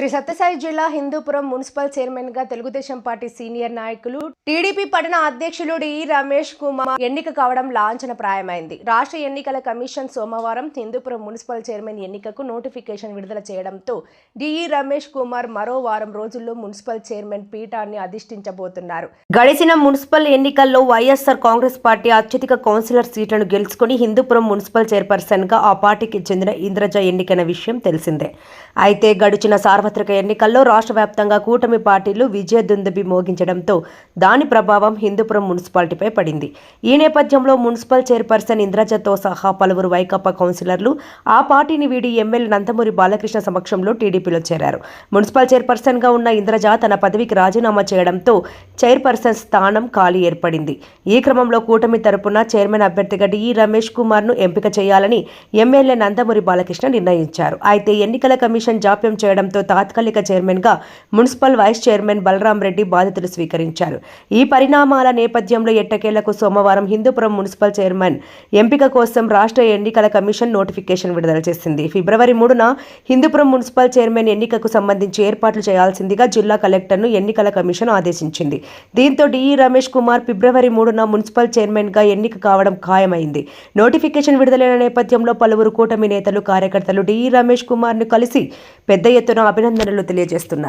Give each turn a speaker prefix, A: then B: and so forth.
A: శ్రీ సత్యసాయి జిల్లా హిందూపురం మున్సిపల్ చైర్మన్గా Telugu Desam party senior నాయకులు టీడీపీ పట్టణ అధ్యక్షులు డి రమేష్ కుమార్ ఎన్నిక కావడం లాంఛనప్రాయమైంది. రాష్ట్ర ఎన్నికల కమిషన్ సోమవారం హిందూపురం మున్సిపల్ చైర్మన్ ఎన్నికకు నోటిఫికేషన్ విడుదల చేయడంతో డిఈ రమేష్ కుమార్ మరో వారం రోజుల్లో మున్సిపల్ చైర్మన్ పీఠాన్ని అధిష్ఠించబోతున్నారు. గడిచిన మున్సిపల్ ఎన్నికల్లో వైఎస్ఆర్ కాంగ్రెస్ పార్టీ అత్యధిక కౌన్సిలర్ సీట్లను గెలుచుకుని హిందూపురం మున్సిపల్ చైర్పర్సన్గా ఆ పార్టీకి చెందిన ఇంద్రజ ఎన్నికైన విషయం తెలిసిందే. అయితే గడిచిన సార్వత్రిక ఎన్నికల్లో రాష్ట్ర వ్యాప్తంగా కూటమి పార్టీలు విజయదుందుబి మోగించడంతో దాని ప్రభావం హిందూపురం మున్సిపాలిటీపై పడింది. ఈ నేపథ్యంలో మున్సిపల్ చైర్పర్సన్ ఇంద్రజతో సహా పలువురు వైకాపా కౌన్సిలర్లు ఆ పార్టీని వీడి ఎమ్మెల్యే నందమూరి బాలకృష్ణ సమక్షంలో టీడీపీలో చేరారు. మున్సిపల్ చైర్పర్సన్గా ఉన్న ఇంద్రజ తన పదవికి రాజీనామా చేయడంతో చైర్పర్సన్ స్థానం ఖాళీ ఏర్పడింది. ఈ క్రమంలో కూటమి తరపున చైర్మన్ అభ్యర్థిగా డిఈ రమేష్ కుమార్ను ఎంపిక చేయాలని ఎమ్మెల్యే నందమూరి బాలకృష్ణ నిర్ణయించారు. అయితే ఎన్నికల కమిషన్ జాప్యం చేయడంతో తాత్కాలిక చైర్మన్గా municipal vice chairman Balaram Reddy బాధ్యతలు స్వీకరించారు. ఈ పరిణామాల నేపథ్యంలో ఎట్టకేలకు సోమవారం హిందూపురం మున్సిపల్ చైర్మన్ ఎంపిక కోసం రాష్ట్ర ఎన్నికల కమిషన్ నోటిఫికేషన్ విడుదల చేసింది. ఫిబ్రవరి మూడున హిందూపురం మున్సిపల్ చైర్మన్ ఎన్నికకు సంబంధించి ఏర్పాట్లు చేయాల్సిందిగా జిల్లా కలెక్టర్ను ఎన్నికల కమిషన్ ఆదేశించింది. దీంతో డిఈ రమేష్ కుమార్ ఫిబ్రవరి మూడున మున్సిపల్ చైర్మన్గా ఎన్నిక కావడం ఖాయమైంది. నోటిఫికేషన్ విడుదలైన నేపథ్యంలో పలువురు కూటమి నేతలు కార్యకర్తలు డిఈ రమేష్ కుమార్ను కలిసి పెద్ద ఎత్తున అభినందనలు తెలియజేస్తున్నారు.